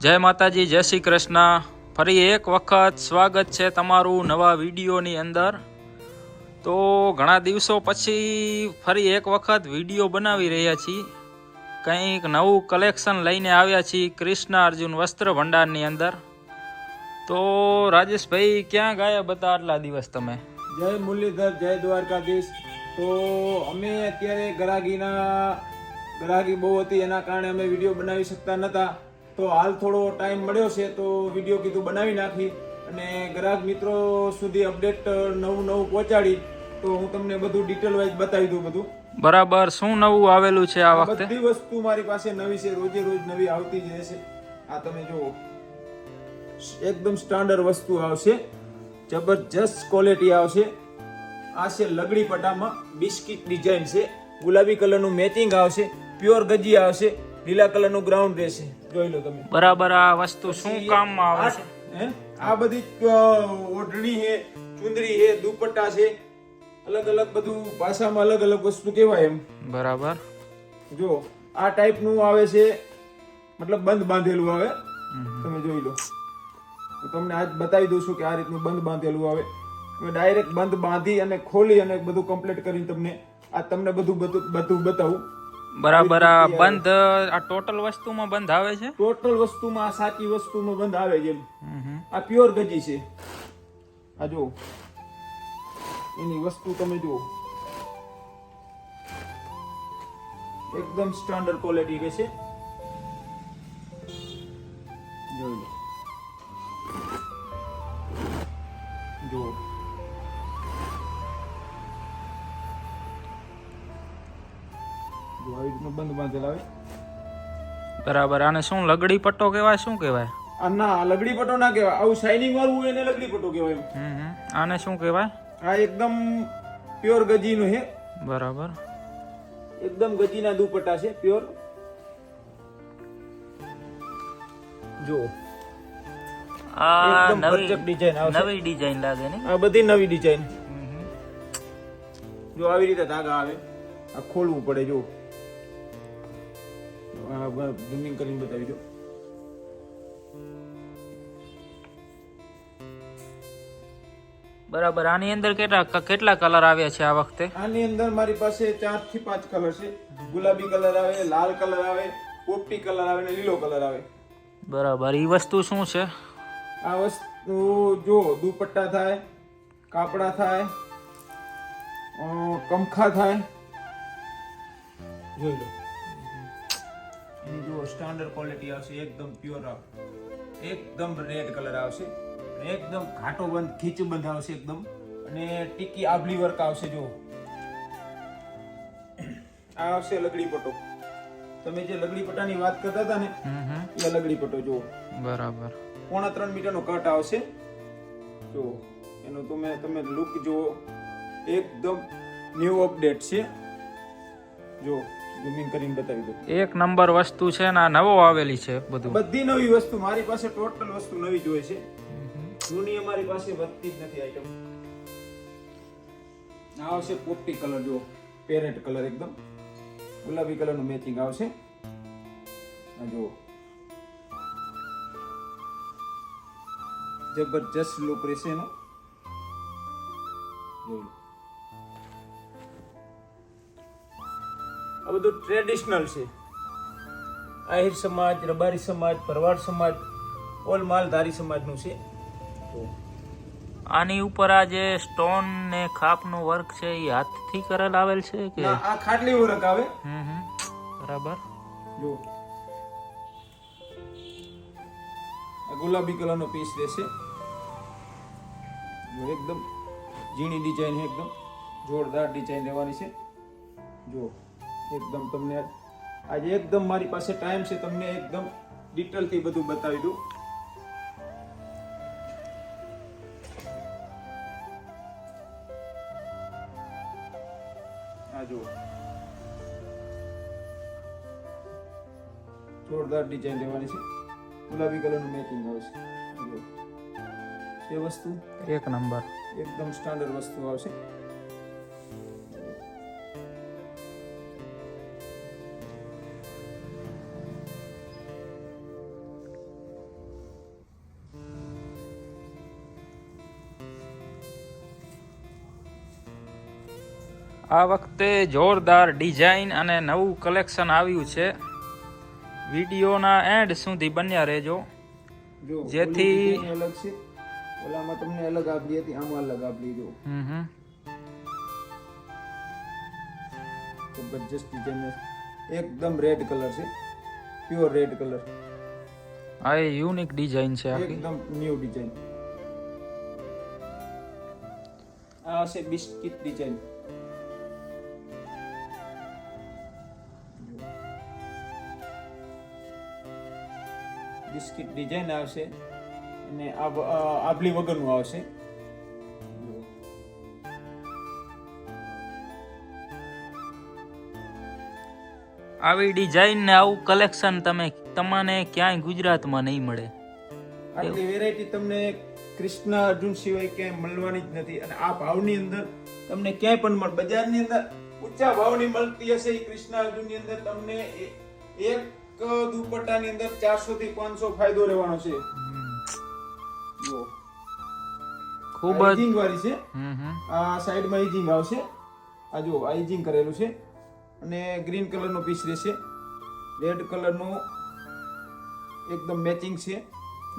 જય માતાજી, જય શ્રી કૃષ્ણ. ફરી એક વખત સ્વાગત છે તમારું નવા વિડીયોની અંદર. તો ઘણા દિવસો પછી ફરી એક વખત વીડિયો બનાવી રહ્યા છીએ. કંઈક નવું કલેક્શન લઈને આવ્યા છીએ કૃષ્ણ અર્જુન વસ્ત્ર ભંડારની અંદર. તો રાજેશભાઈ, ક્યાં ગયા બધા આટલા દિવસ તમે? જય મુરલીધર, જય દ્વારકાધીશ. તો અમે અત્યારે ગરાગીના ગરાગી બહુ હતી, એના કારણે અમે વીડિયો બનાવી શકતા નહોતા તો હાલ થોડો ટાઈમ મળ્યો છે તો વીડિયો કીધું બનાવી નાખી અને ગ્રાહક મિત્રો સુધી અપડેટ નવું નવું પહોંચાડી. તો હું તમને બધું ડિટેલ વાઇઝ બતાવી દઉં બધું. બરાબર શું નવું આવેલું છે આ વખતે? બધી વસ્તુ મારી પાસે નવી છે રોજે રોજ નવી આવતી જ રહેશે. આ તમે જુઓ. એકદમ સ્ટાન્ડર્ડ વસ્તુ આવશે. જબરજસ્ત ક્વોલિટી આવશે. આ છે લગડી પટામાં બિસ્કિટ ડિઝાઇન છે. ગુલાબી કલરનું મેચિંગ આવશે. પ્યોર ગજી આવશે. લીલા કલરનું ગ્રાઉન્ડ રહેશે. જોઈ લો તમે. બરાબર આ વસ્તુ શું કામમાં આવે છે? આ બધી ઓઢણી છે ચુંદરી છે દુપટ્ટા છે. અલગ અલગ બધું ભાષામાં અલગ અલગ વસ્તુ કહેવાય એમ. બરાબર. જો આ ટાઈપનું આવે છે મતલબ બંધ બાંધેલું આવે. તમે જોઈ લો. હું તમને આજ બતાવી દઉં છું કે આ રીતનું બંધ બાંધેલું આવે. મેં ડાયરેક્ટ બંધ બાંધી અને ખોલી અને બધું કમ્પ્લીટ કરીને તમને આ તમને બધું બધું બધું બતાવું. બરાબર આ બંધ આ ટોટલ વસ્તુમાં બંધ આવે છે? ટોટલ વસ્તુમાં આ સાચી વસ્તુમાં બંધ આવે છે. આ પ્યોર ગજી છે. આ જો એની વસ્તુ તમે જુઓ. એકદમ સ્ટાન્ડર્ડ ક્વોલિટી રહેશે જોઈ લો. જુઓ. જો આવી રીતનું બંધ બાંધેલ આવે બરાબર આને શું લગડી પટ્ટો કહેવાય શું કહેવાય? આ ના લગડી પટ્ટો ના કહેવાય. આવું શાઇનિંગ વાળું હોય એને લગડી પટ્ટો કહેવાય હમ. આને શું કહેવાય? આ એકદમ પ્યોર ગજીનું છે બરાબર. એકદમ ગજીના દુપટ્ટા છે પ્યોર જો. આ ડિઝાઇન નવી ડિઝાઇન લાગે ને? આ બધી નવી ડિઝાઇન જો આવી રીતે ધાગા આવે આ ખોલવું પડે જો. ઝૂમિંગ કરીને બતાવી દો. બરાબર આની અંદર કેટલા કેટલા કલર આવ્યા છે આ વખતે? આની અંદર મારી પાસે ચારથી પાંચ કલર છે. ગુલાબી કલર આવે લાલ કલર આવે પોપટી કલર આવે ને લીલો કલર આવે. બરાબર એ વસ્તુ શું છે? આ વસ્તુ જો દુપટ્ટા થાય કાપડા થાય કમખા થાય. જોઈ લો. એની જો સ્ટાન્ડર્ડ ક્વોલિટી આવશે એકદમ પ્યોર એકદમ રેડ કલર આવશે અને એકદમ ઘાટો બંધ ખીચ બંધ આવશે એકદમ. અને ટીકી આભલી વર્ક આવશે જો આ આવશે લગડી પટો. તમે જે લગડી પટાની વાત કરતા હતા ને. એ લગડી પટો જુઓ. બરાબર. પોણા ત્રણ મીટરનો કટ આવશે. જો એનો તમે તમે લુક જુઓ. એકદમ ન્યૂ અપડેટ છે. જો ઝૂમિંગ કરીને બતાવી દઉં એક નંબર વસ્તુ છે ને આ નવો આવેલી છે બધું. બધી નવી વસ્તુ મારી પાસે ટોટલ વસ્તુ નવી જોઈએ છે. જૂની અમારી પાસે વધતી જ નથી આઈટમ આવશે પોપટી કલર જો પેરેન્ટ કલર એકદમ. ગુલાબી કલરનું મેચિંગ આવશે. આ જુઓ. જબરજસ્ત લુક રહેશે એનો. જોઈ આ બધું ટ્રેડિશનલ છે. આહિર સમાજ રબારી સમાજ પરવાડ સમાજ ઓલ માલધારી સમાજનું છે. આની ઉપર આ જે સ્ટોન ને ખાપનો વર્ક છે એ હાથથી કરેલ આવેલ છે કે? આ ખાટલી વર્ક આવે. બરાબર. જો. આ ગુલાબી કલરનો પીસ રહેશે. એકદમ ઝીણી ડિઝાઇન એકદમ. જોરદાર ડિઝાઇન રહેવાની છે. જો. એકદમ તમને આજે એકદમ મારી પાસે ટાઈમ છે તમને એકદમ ડિટેલથી બધું બતાવી દઉં. આ જુઓ. જોરદાર ડિઝાઇન લેવાની છે. ગુલાબી કલરનું મેચિંગ આવશે. એ વસ્તુ એક નંબર એકદમ સ્ટાન્ડર્ડ વસ્તુ આવશે. આ વખતે જોરદાર ડિઝાઇન અને નવું કલેક્શન આવ્યું છે. વિડીયોના એન્ડ સુધી બન્યા રહેજો. જેથી- અલગ છે. ઓલામાં તમને અલગ આપી હતી આમાં અલગ આપી જો હમ જબરજસ્ત ડિઝાઇન એકદમ રેડ કલર છે. પ્યોર રેડ કલર આ યુનિક ડિઝાઇન છે આખી. એકદમ ન્યુ ડિઝાઇન. આ છે બિસ્કિટ ડિઝાઇન. બિસ્કિટ ડિઝાઇન આવશે અને આભલી વગરનું આવશે. આવી ડિઝાઇન ને આવું કલેક્શન તમે તમને ક્યાંય ગુજરાતમાં નહીં મળે. આટલી વેરાયટી તમને કૃષ્ણ અર્જુન સિવાય ક્યાંય મળવાની જ નથી અને આ ભાવની અંદર તમને ક્યાંય પણ મળે બજારની અંદર ઊંચા ભાવની મળતી હશે એ કૃષ્ણ અર્જુનની અંદર તમને એક દુપટ્ટાની અંદર ચારસો થી પાંચસો ફાયદો રહેવાનો છે. જો. ખૂબ જ આઈજિંગ વાળી છે. આ સાઈડમાં આઈજિંગ આવશે. આ જો આઈજિંગ કરેલું છે. અને ગ્રીન કલરનો પીસ રહેશે. રેડ કલરનું એકદમ મેચિંગ છે.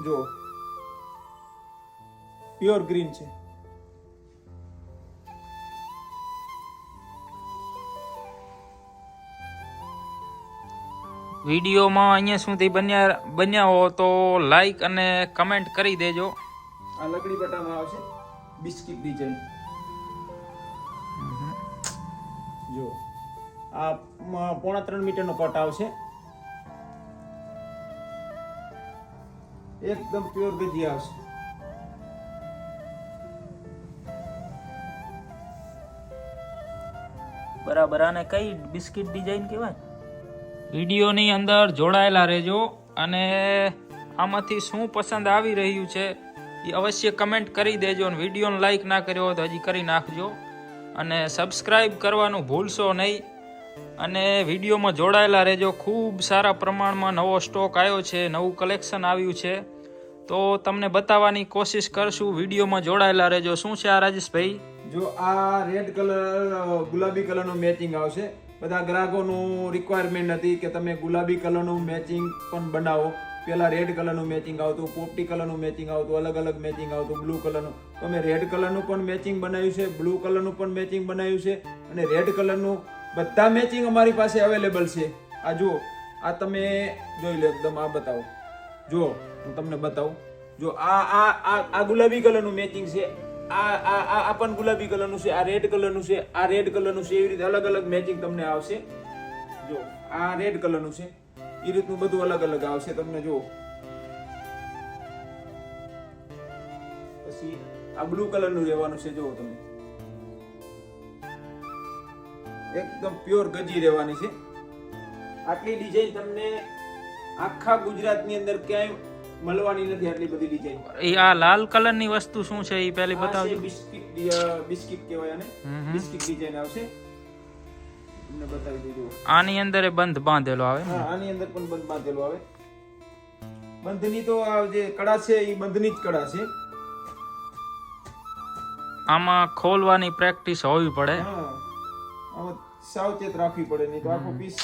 જો. પ્યોર ગ્રીન છે. વિડીયોમાં અહીંયા સુધી બન્યા બન્યા હો તો લાઈક અને કમેન્ટ કરી દેજો. આ લકડી બટામાં આવશે. Biscuit design. જો. આ પોણા ત્રણ મીટરનો કટ આવશે. એકદમ પ્યોર ગજી આવશે. બરાબર. આને કઈ બિસ્કિટ ડિઝાઇન કહેવાય? વિડીયોની અંદર જોડાયેલા રહેજો અને આમાંથી શું પસંદ આવી રહ્યું છે એ અવશ્ય કમેન્ટ કરી દેજો અને વિડીયોને લાઈક ના કર્યો હોય તો હજી કરી નાખજો. અને સબસ્ક્રાઈબ કરવાનું ભૂલશો નહીં. અને વિડીયોમાં જોડાયેલા રહેજો. ખૂબ સારા પ્રમાણમાં નવો સ્ટોક આવ્યો છે, નવું કલેક્શન આવ્યું છે. તો તમને બતાવવાની કોશિશ કરશું. વિડીયોમાં જોડાયેલા રહેજો. શું છે આ રાજેશભાઈ? જો આ રેડ કલર ગુલાબી કલરનું મેચિંગ આવશે. બધા ગ્રાહકોનું રિક્વાયરમેન્ટ હતી કે તમે ગુલાબી કલરનું મેચિંગ પણ બનાવો. પહેલાં રેડ કલરનું મેચિંગ આવતું, પોપટી કલરનું મેચિંગ આવતું, અલગ અલગ મેચિંગ આવતું બ્લુ કલરનું તો અમે રેડ કલરનું પણ મેચિંગ બનાવ્યું છે બ્લુ કલરનું પણ મેચિંગ બનાવ્યું છે અને રેડ કલરનું બધા મેચિંગ અમારી પાસે અવેલેબલ છે. આ જુઓ, આ તમે જોઈ લો એકદમ, આ બતાવો. જુઓ, હું તમને બતાવું. જો આ આ આ ગુલાબી કલરનું મેચિંગ છે. આ આ આ પણ ગુલાબી કલરનું છે, આ રેડ કલરનું છે, આ રેડ કલરનું છે, એવી રીતે અલગ અલગ મેચિંગ તમને આવશે. જો, આ રેડ કલરનું છે એ રીતનું બધું અલગ અલગ આવશે તમને, જો. પછી આ બ્લુ કલરનું રહેવાનું છે, જો તમે એકદમ પ્યોર ગજી રહેવાની છે. આટલી ડિઝાઇન તમને આખા ગુજરાતની અંદર ક્યાંય મળવાની નથી આટલી બધી ડિઝાઇન એ આ લાલ કલરની વસ્તુ શું છે એ પહેલી બતાવજો. બિસ્કિટ બિસ્કિટ કહેવાય આને. બિસ્કિટ ડિઝાઇન આવશે. તમને બતાવી દીધું. આની અંદર એ બંધ બાંધેલો આવે. હા આની અંદર પણ બંધ બાંધેલો આવે. બંધની તો આ જે કડા છે એ બંધની જ કડા છે. આમાં ખોલવાની પ્રેક્ટિસ હોવી પડે. હા સાવચેત રાખવી પડે નહીં તો આખો પીસ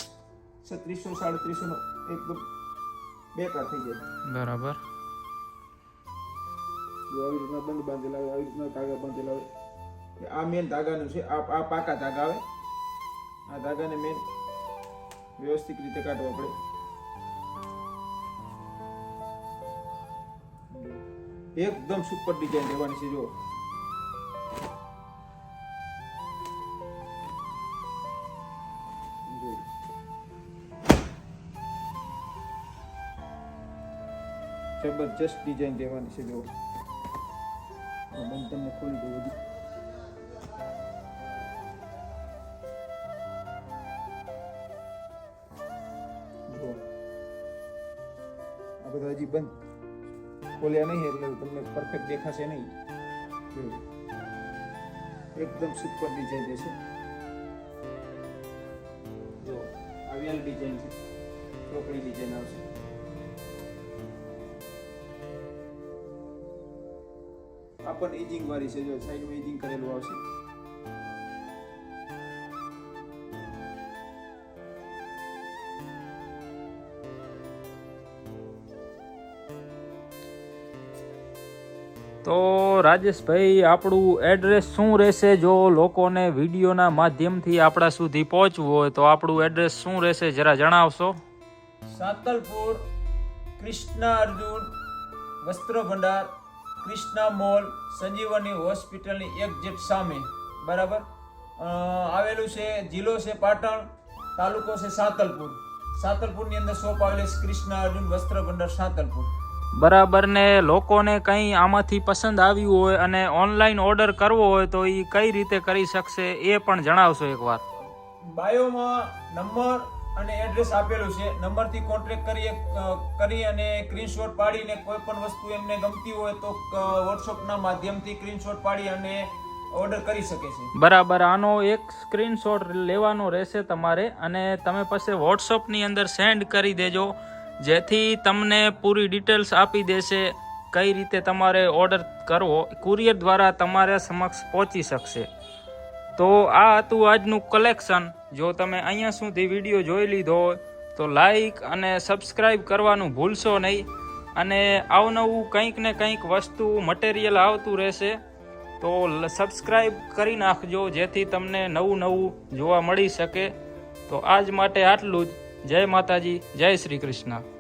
છત્રીસો સાડત્રીસો નો એકદમ બેકાર થઈ જાય બરાબર. જો આવી રીતના બંધ બાંધેલા હોય આવી રીતના ધાગા બાંધેલા હોય આ મેન ધાગાનું છે આ આ પાકા ધાગા આવે. આ ધાગાને મેન વ્યવસ્થિત રીતે કાઢવા પડે. એકદમ સુપર ડિઝાઇન રહેવાની છે જો. જબરજસ્ત ડિઝાઇન દેવાની છે જો બંધ તમને ખોલી દઉં બધું. આ બધા હજી બંધ ખોલ્યા નહીં એટલે તમને પરફેક્ટ દેખાશે નહીં. એકદમ સુપર ડિઝાઇન રહેશે જો આવી ડિઝાઇન છે ચોકડી ડિઝાઇન આવશે આ એજિંગ વાળી છે જો સાઈડમાં એજિંગ કરેલું આવશે. તો રાજેશભાઈ આપણું એડ્રેસ શું રહેશે? જો લોકોને વિડીયોના માધ્યમથી આપણા સુધી પહોંચવું હોય તો આપણું એડ્રેસ શું રહેશે જરા જણાવશો? સાતલપુર કૃષ્ણ અર્જુન વસ્ત્ર ભંડાર કૃષ્ણા મોલ સંજીવની હોસ્પિટલની એક્ઝેક્ટ સામે. બરાબર? આવેલું છે જિલ્લો છે પાટણ તાલુકો છે સાતલપુર. સાતલપુરની અંદર શોપ આવેલી છે કૃષ્ણા અર્જુન વસ્ત્ર ભંડાર સાતલપુર. બરાબર ને લોકોને કંઈ આમાંથી પસંદ આવ્યું હોય અને ઓનલાઈન ઓર્ડર કરવો હોય તો એ કઈ રીતે કરી શકશે એ પણ જણાવશો એકવાર બાયોમાં નંબર અને એડ્રેસ આપેલું છે. નંબરથી કોન્ટેક્ટ કરી કરી અને સ્ક્રીનશોટ પાડીને કોઈ પણ વસ્તુ એમને ગમતી હોય તો વોટ્સઅપના માધ્યમથી સ્ક્રીનશોટ પાડી અને ઓર્ડર કરી શકે છે. બરાબર. આનો એક સ્ક્રીનશોટ લેવાનો રહેશે તમારે અને તમે પછી વોટ્સઅપની અંદર સેન્ડ કરી દેજો. જેથી તમને પૂરી ડિટેલ્સ આપી દેશે કઈ રીતે તમારે ઓર્ડર કરવો. કુરિયર દ્વારા તમારા સમક્ષ પહોંચી શકશે. તો આ હતું આજનું કલેક્શન જો તમે અહીંયા સુધી વીડિયો જોઈ લીધો હોય, તો લાઈક અને સબસ્ક્રાઈબ કરવાનું ભૂલશો નહીં. અને આવનવું કંઈક ને કંઈક વસ્તુ મટીરિયલ આવતું રહેશે, તો સબસ્ક્રાઈબ કરી નાખજો, જેથી તમને નવું નવું જોવા મળી શકે. તો આજ માટે આટલું જ. જય માતાજી, જય શ્રી કૃષ્ણ.